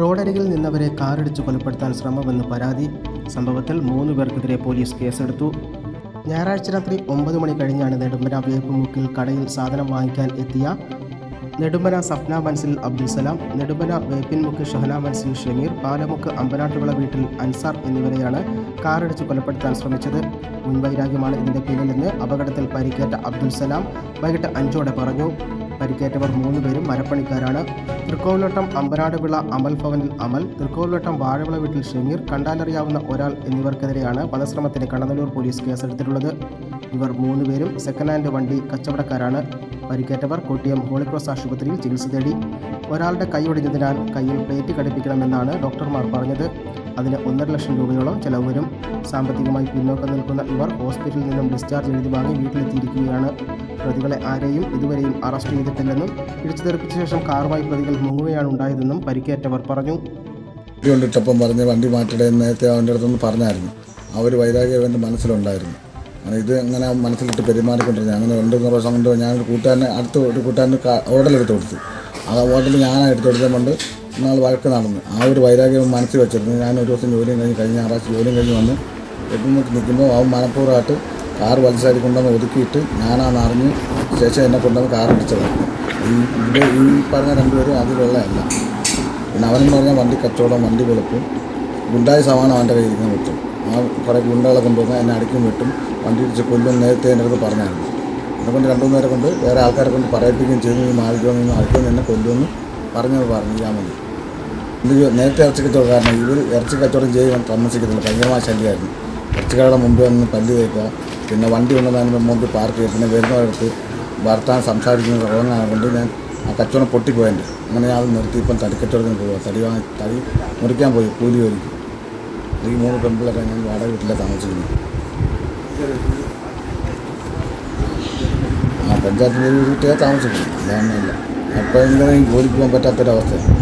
റോഡരികിൽ നിന്നവരെ കാറിടിച്ച് കൊലപ്പെടുത്താൻ ശ്രമമെന്ന് പരാതി. സംഭവത്തിൽ മൂന്ന് പേർക്കെതിരെ പോലീസ് കേസെടുത്തു. ഞായറാഴ്ച രാത്രി ഒമ്പത് മണി കഴിഞ്ഞാണ് നെടുമ്പന വേപ്പുമുക്കിൽ കടയിൽ സാധനം വാങ്ങിക്കാൻ എത്തിയ നെടുമ്പന സഫ്ന മൻസിൽ അബ്ദുൽ സലാം നെടുമ്പന വേപ്പിൻമുക്ക് ഷഹന മൻസിൽ ഷമീർ പാലമുക്ക് അമ്പനാട്ടുവിള വീട്ടിൽ അൻസാർ എന്നിവരെയാണ് കാറടിച്ച് കൊലപ്പെടുത്താൻ ശ്രമിച്ചത്. മുൻവൈരാഗ്യമാണ് ഇതിന്റെ പിന്നിലെന്ന് അപകടത്തിൽ പരിക്കേറ്റ അബ്ദുൽ സലാം വൈകിട്ട് അഞ്ചോടെ പറഞ്ഞു. പരിക്കേറ്റവർ മൂന്ന് പേരും മരപ്പണിക്കാരാണ്. തൃക്കോവിലോട്ടം അമ്പനാടുവിള അമൽ ഭവനിൽ അമൽ തൃക്കോവിലോട്ടം വാഴവിള വീട്ടിൽ ഷമീർ കണ്ടാലറിയാവുന്ന ഒരാൾ എന്നിവർക്കെതിരെയാണ് വധശ്രമത്തിന് കണ്ണനല്ലൂർ പോലീസ് കേസെടുത്തിട്ടുള്ളത്. ഇവർ മൂന്നുപേരും സെക്കൻഡ് ഹാൻഡ് വണ്ടി കച്ചവടക്കാരാണ്. പരിക്കേറ്റവർ കോട്ടയം ഹോളിക്രോസ് ആശുപത്രിയിൽ ചികിത്സ തേടി. ഒരാളുടെ കൈ ഒടിഞ്ഞതിനാൽ കയ്യിൽ പ്ലേറ്റ് ഘടിപ്പിക്കണമെന്നാണ് ഡോക്ടർമാർ പറഞ്ഞത്. അതിന് ഒന്നര ലക്ഷം രൂപയോളം ചെലവ് വരും. സാമ്പത്തികമായി പിന്നോക്കം നിൽക്കുന്ന ഇവർ ഹോസ്പിറ്റലിൽ നിന്നും ഡിസ്ചാർജ് എഴുതി വാങ്ങി വീട്ടിലെത്തിയിരിക്കുകയാണ്. പ്രതികളെ ആരെയും ഇതുവരെയും അറസ്റ്റ് ചെയ്തിട്ടില്ലെന്നും പിടിച്ചു തെറിപ്പിച്ച ശേഷം കാറുമായി പ്രതികൾ മുങ്ങുകയാണ് ഉണ്ടായതെന്നും പരിക്കേറ്റവർ പറഞ്ഞു. കൊണ്ടിട്ടപ്പം പറഞ്ഞ് വണ്ടി മാറ്റടേ നേരത്തെ അവന്റെ അടുത്തൊന്ന് പറഞ്ഞായിരുന്നു. ആ ഒരു വൈരാഗ്യം എന്റെ മനസ്സിലുണ്ടായിരുന്നു. ഇത് അങ്ങനെ മനസ്സിലിട്ട് പെരുമാറിക്കൊണ്ടിരുന്നത് അങ്ങനെ രണ്ട് മൂന്ന് പ്രാവശ്യം കൊണ്ട് ഞാനൊരു കൂട്ടുകാരനെ അടുത്ത് ഒരു കൂട്ടുകാരന് ഓർഡർ എടുത്തു കൊടുത്തു. ആ ഓർഡർ ഞാനാണ് എടുത്തു കൊടുത്തത് കൊണ്ട് നാൾ വഴക്ക് നടന്നു. ആ ഒരു വൈരാഗ്യം മനസ്സിൽ വെച്ചിരുന്നു. ഞാൻ ഒരു ദിവസം ജോലിയും കഴിഞ്ഞ് കഴിഞ്ഞ ഞായറാഴ്ച ജോലിയും കഴിഞ്ഞ് വന്ന് എട്ടുമുട്ട് നിൽക്കുമ്പോൾ അവൻ മനഃപൂർവമായിട്ട് കാർ വലിച്ചാരി കൊണ്ടുവന്ന് ഒതുക്കിയിട്ട് ഞാനാന്ന് അറിഞ്ഞ് ശേഷം എന്നെ കൊണ്ടുവന്ന് കാർ അടിച്ചത് ഈ ഇവിടെ ഈ പറഞ്ഞ രണ്ടുപേരും അതിലുള്ളതല്ല. പിന്നെ അവനെന്ന് പറഞ്ഞാൽ വണ്ടി കച്ചവടം വണ്ടി വെളുപ്പും ഗുണ്ടായ സമാനം അവന്റെ കയ്യിൽ നിന്ന് കിട്ടും ആ കുറേ ഗുണ്ടകളെ കൊണ്ടുവന്ന് എന്നെ അടിക്കും വെട്ടും വണ്ടി ഇടിച്ച് കൊല്ലും നേരത്തെ എന്റെ അടുത്ത് പറഞ്ഞായിരുന്നു. അതുകൊണ്ട് രണ്ടു നേരം കൊണ്ട് വേറെ ആൾക്കാരെ കൊണ്ട് പറയിപ്പിക്കുകയും ചെയ്തു നീ അടിക്കുമെന്ന് എന്നെ കൊല്ലുമെന്ന് പറഞ്ഞത് പറഞ്ഞു ഞാൻ മതി ഇത് നേരത്തെ ഇറച്ചി കച്ചവടം കാരണം ഇവർ ഇറച്ചി കച്ചവടം ചെയ്യാൻ താമസിക്കുന്നില്ല ഭയങ്കരമായ ശല്യമായിരുന്നു ഇറച്ചിക്കടയുടെ മുമ്പ് വന്ന് പല്ല് തേക്കുക പിന്നെ വണ്ടി കൊണ്ടുവന്നതിന് മുമ്പ് പാർക്ക് ചെയ്യുക പിന്നെ വരുന്നവർക്ക് വർത്താൻ സംസാരിക്കുന്നത് കൊണ്ട് ഞാൻ ആ കച്ചവടം പൊട്ടിപ്പോയതിന്റെ അങ്ങനെ ഞാൻ അത് നിർത്തി. ഇപ്പം തടിക്കച്ചവടത്തിന് പോവുക. തടി വാങ്ങി തടി മുറിക്കാൻ പോയി. കൂലി വലിക്കും ഈ മൂന്ന് പെൺപിള്ളേരെ ഞാൻ വാടക വീട്ടിലാണ് താമസിക്കുന്നത്. ആ പഞ്ചായത്തിന്റെ ഒരു വീട്ടിലാണ് താമസിക്കുന്നത്. അല്ലാതൊന്നുമില്ല അപ്പോൾ ഇങ്ങനെ ജോലിക്ക് പോകാൻ പറ്റാത്തൊരവസ്ഥയാണ്.